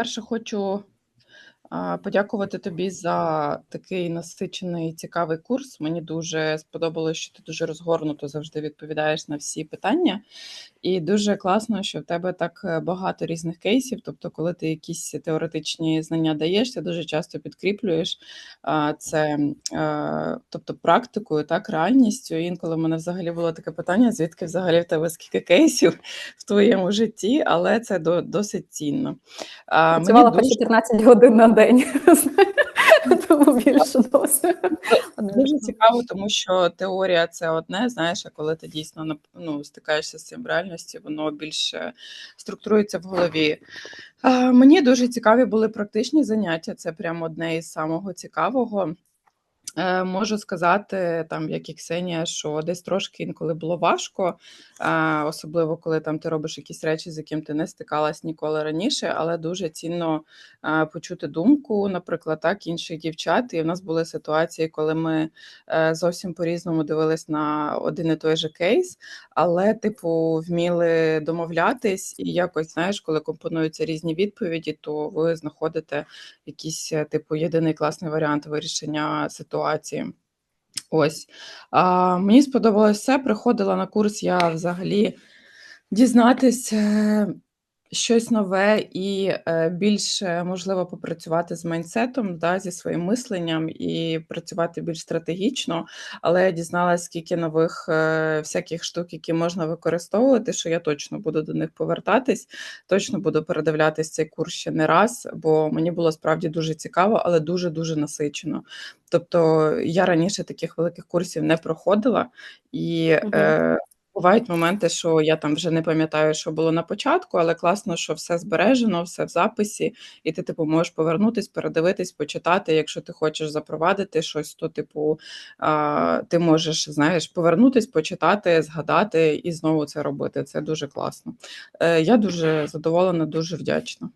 Перше, хочу подякувати тобі за такий насичений, цікавий курс. Мені дуже сподобалось, що ти дуже розгорнуто завжди відповідаєш на всі питання. І дуже класно, що в тебе так е, багато різних кейсів. Тобто, коли ти якісь теоретичні знання даєш, ти дуже часто підкріплюєш це, е, тобто практикою, так, реальністю. І інколи в мене взагалі було таке питання: звідки взагалі в тебе скільки кейсів в твоєму житті, але це досить цінно. Працювала по дуже 14 годин на день, тому більше досить. Дуже цікаво, тому що теорія це одне, знаєш, а коли ти дійсно ну, стикаєшся з цим в реальності, воно більше структурується в голові. Мені дуже цікаві були практичні заняття. Це прямо одне із самого цікавого. Е, Можу сказати, там, як і Ксенія, що десь трошки інколи було важко, особливо коли там ти робиш якісь речі, з яким ти не стикалась ніколи раніше, але дуже цінно почути думку, наприклад, так, інших дівчат. І в нас були ситуації, коли ми е, зовсім по-різному дивились на один і той же кейс, але, типу, вміли домовлятись, і якось, знаєш, коли компонуються різні відповіді, то ви знаходите якийсь, е, типу, єдиний класний варіант вирішення ситуації. Ось. А, мені сподобалось все. Приходила на курс я взагалі дізнатись е, щось нове і е, більше можливо попрацювати з майндсетом, да, зі своїм мисленням і працювати більш стратегічно. Але я дізналась, скільки нових е, всяких штук, які можна використовувати, що я точно буду до них повертатись, точно буду передивлятись цей курс ще не раз, бо мені було справді дуже цікаво, але дуже дуже насичено. Тобто я раніше таких великих курсів не проходила, і Мгм. е, бувають моменти, що я там вже не пам'ятаю, що було на початку, але класно, що все збережено, все в записі, і ти, типу, можеш повернутись, передивитись, почитати. Якщо ти хочеш запровадити щось, то, типу, ти можеш, знаєш, повернутись, почитати, згадати і знову це робити. Це дуже класно. Е, Я дуже задоволена, дуже вдячна.